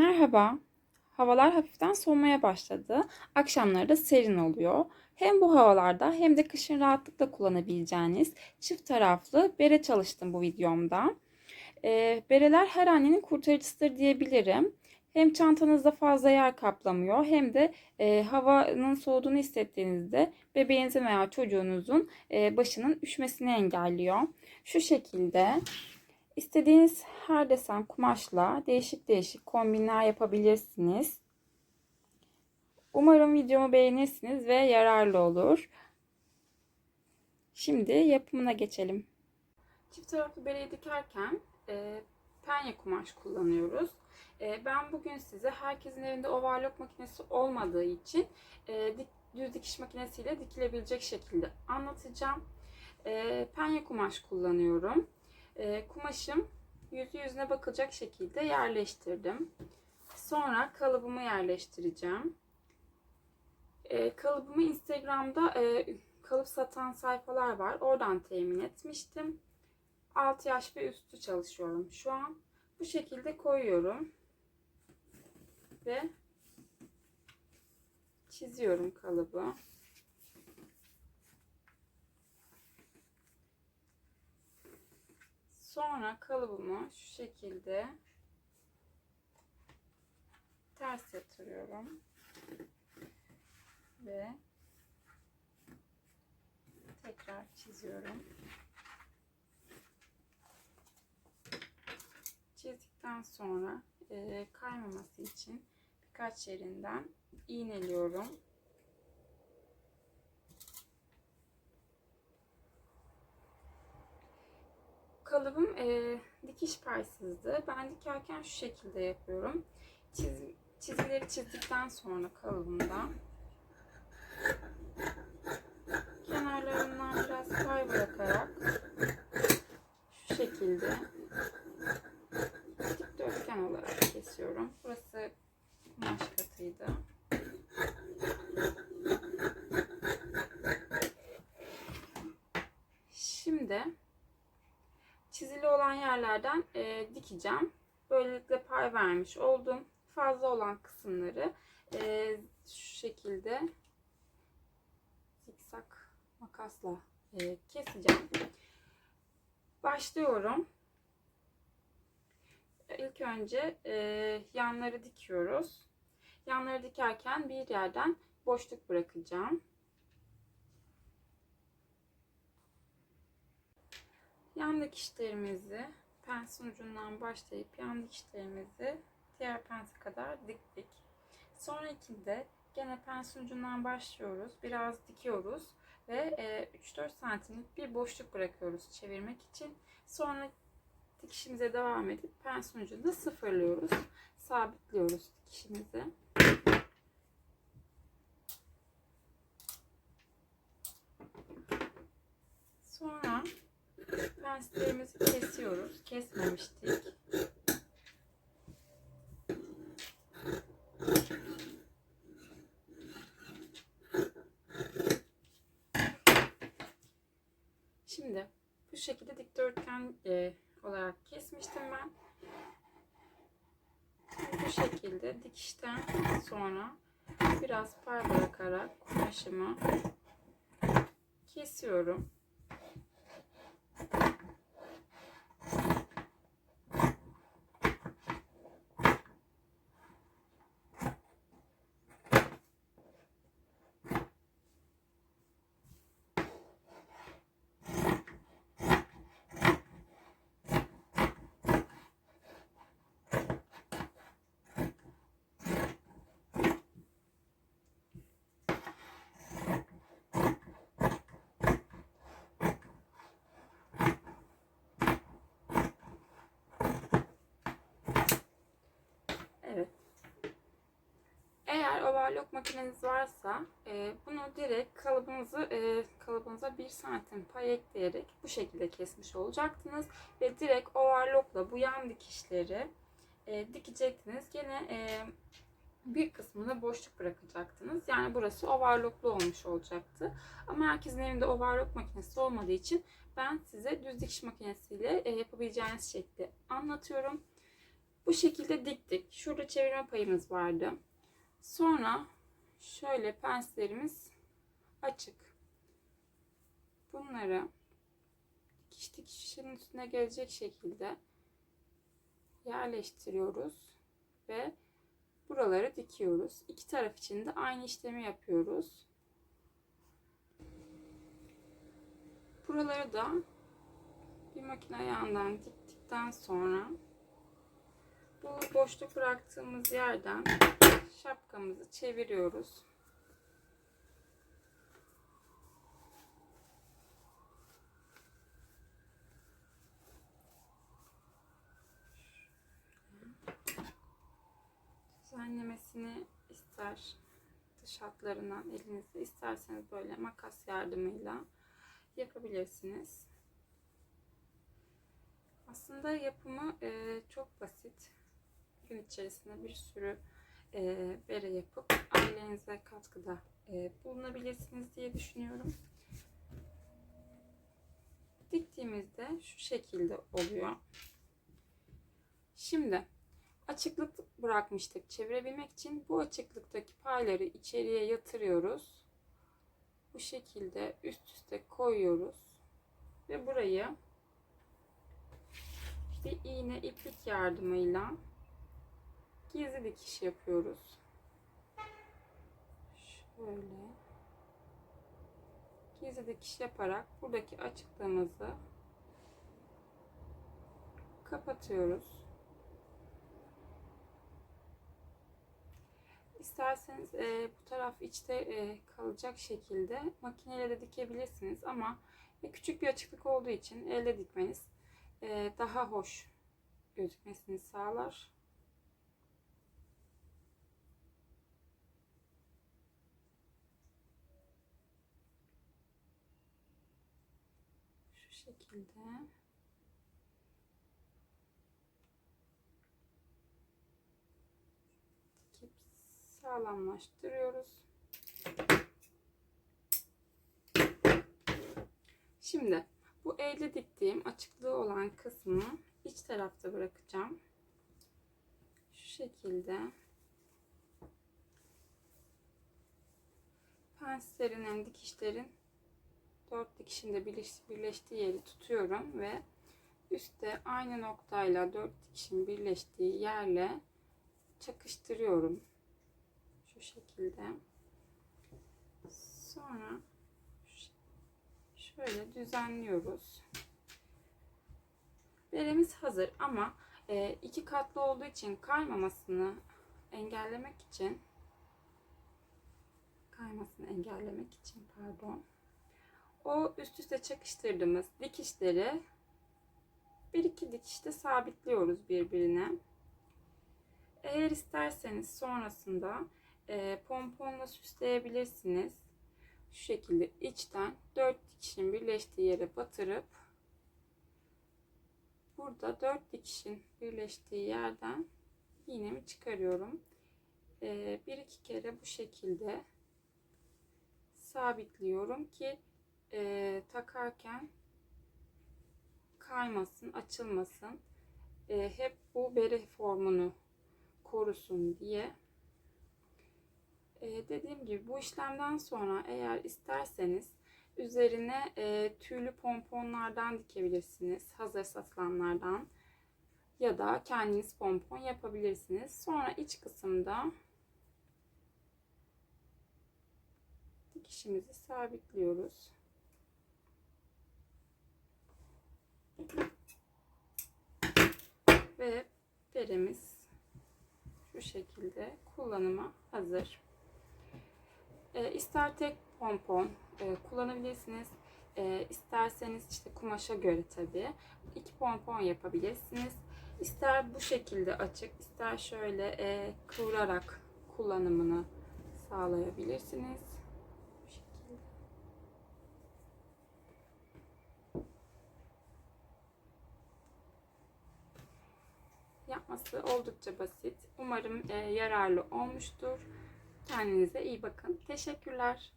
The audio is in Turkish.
Merhaba. Havalar hafiften soğumaya başladı. Akşamları da serin oluyor. Hem bu havalarda hem de kışın rahatlıkla kullanabileceğiniz çift taraflı bere çalıştım bu videomda. Ee, bereler her annenin kurtarıcısıdır diyebilirim. Hem çantanızda fazla yer kaplamıyor hem de e, havanın soğuduğunu hissettiğinizde bebeğinizin veya çocuğunuzun e, başının üşümesini engelliyor. Şu şekilde İstediğiniz her desen kumaşla değişik değişik kombinler yapabilirsiniz. Umarım videomu beğenirsiniz ve yararlı olur. Şimdi yapımına geçelim. Çift taraflı bereyi dikerken e, penye kumaş kullanıyoruz. E, ben bugün size herkesin evinde overlock makinesi olmadığı için e, dik, düz dikiş makinesiyle dikilebilecek şekilde anlatacağım. E, penye kumaş kullanıyorum. E, kumaşım yüzü yüzüne bakılacak şekilde yerleştirdim. Sonra kalıbımı yerleştireceğim. E, kalıbımı Instagram'da e, kalıp satan sayfalar var. Oradan temin etmiştim. 6 yaş ve üstü çalışıyorum şu an. Bu şekilde koyuyorum. Ve çiziyorum kalıbı. Sonra kalıbımı şu şekilde ters yatırıyorum. Ve tekrar çiziyorum. Çizdikten sonra e, kaymaması için birkaç yerinden iğneliyorum. Kalıbım e, dikiş paysızdı. Ben dikerken şu şekilde yapıyorum. Çiz, çizgileri çizdikten sonra kalıbımda kenarlarından biraz pay bırakarak şu şekilde dikdörtgen olarak kesiyorum. Burası kumaş katıydı. Şimdi çizili olan yerlerden e, dikeceğim. Böylelikle pay vermiş oldum. Fazla olan kısımları e, şu şekilde zikzak makasla e, keseceğim. Başlıyorum. İlk önce e, yanları dikiyoruz. Yanları dikerken bir yerden boşluk bırakacağım. Yan dikişlerimizi pensin ucundan başlayıp yan dikişlerimizi diğer pense kadar diktik. Sonrakinde gene pensin ucundan başlıyoruz. Biraz dikiyoruz ve 3-4 santimlik bir boşluk bırakıyoruz çevirmek için. Sonra dikişimize devam edip pensin ucunda sıfırlıyoruz. Sabitliyoruz dikişimizi. Sonra Prenslerimizi kesiyoruz. Kesmemiştik. Şimdi bu şekilde dikdörtgen e, olarak kesmiştim ben. Bu şekilde dikişten sonra biraz pay bırakarak kumaşımı kesiyorum. Overlock makineniz varsa e, bunu direkt kalıbınızı e, kalıbınıza 1 santim pay ekleyerek bu şekilde kesmiş olacaktınız ve direkt overlockla bu yan dikişleri e, dikecektiniz. Gene e, bir kısmını boşluk bırakacaktınız. Yani burası overlocklu olmuş olacaktı. Ama herkesin evinde overlock makinesi olmadığı için ben size düz dikiş makinesiyle e, yapabileceğiniz şekli anlatıyorum. Bu şekilde diktik. Şurada çevirme payımız vardı. Sonra şöyle penslerimiz açık. Bunları dikiş dikişinin üstüne gelecek şekilde yerleştiriyoruz ve buraları dikiyoruz. İki taraf için de aynı işlemi yapıyoruz. Buraları da bir makine ayağından diktikten sonra bu boşluk bıraktığımız yerden şapkamızı çeviriyoruz. Düzenlemesini ister dış hatlarından elinizde isterseniz böyle makas yardımıyla yapabilirsiniz. Aslında yapımı çok basit. Gün içerisinde bir sürü e, bere yapıp ailenize katkıda e, bulunabilirsiniz diye düşünüyorum. Diktiğimizde şu şekilde oluyor. Şimdi açıklık bırakmıştık çevirebilmek için bu açıklıktaki payları içeriye yatırıyoruz. Bu şekilde üst üste koyuyoruz ve burayı bir iğne iplik yardımıyla gizli dikiş yapıyoruz. Şöyle gizli dikiş yaparak buradaki açıklığımızı kapatıyoruz. İsterseniz e, bu taraf içte e, kalacak şekilde makineyle de dikebilirsiniz ama e, küçük bir açıklık olduğu için elde dikmeniz e, daha hoş gözükmesini sağlar. Şu şekilde. Dikip sağlamlaştırıyoruz. Şimdi bu elde diktiğim açıklığı olan kısmı iç tarafta bırakacağım. Şu şekilde. Penslerinin dikişlerin dört dikişinde birleştiği yeri tutuyorum ve üstte aynı noktayla dört dikişin birleştiği yerle çakıştırıyorum. Şu şekilde. Sonra şöyle düzenliyoruz. Beremiz hazır ama e, iki katlı olduğu için kaymamasını engellemek için kaymasını engellemek için pardon o üst üste çakıştırdığımız dikişleri bir iki dikişte sabitliyoruz birbirine. Eğer isterseniz sonrasında e, pomponla süsleyebilirsiniz. Şu şekilde içten 4 dikişin birleştiği yere batırıp burada 4 dikişin birleştiği yerden iğnemi çıkarıyorum. E, bir iki kere bu şekilde sabitliyorum ki e, takarken kaymasın, açılmasın. E, hep bu bere formunu korusun diye. E, dediğim gibi bu işlemden sonra eğer isterseniz üzerine e, tüylü pomponlardan dikebilirsiniz. Hazır satılanlardan. Ya da kendiniz pompon yapabilirsiniz. Sonra iç kısımda dikişimizi sabitliyoruz. Ve beremiz şu şekilde kullanıma hazır. E, ister tek pompon e, kullanabilirsiniz. E, isterseniz işte kumaşa göre tabi iki pompon yapabilirsiniz. İster bu şekilde açık, ister şöyle e, kıvırarak kullanımını sağlayabilirsiniz. Bu şekilde. Yapması oldukça basit. Umarım e, yararlı olmuştur. Kendinize iyi bakın. Teşekkürler.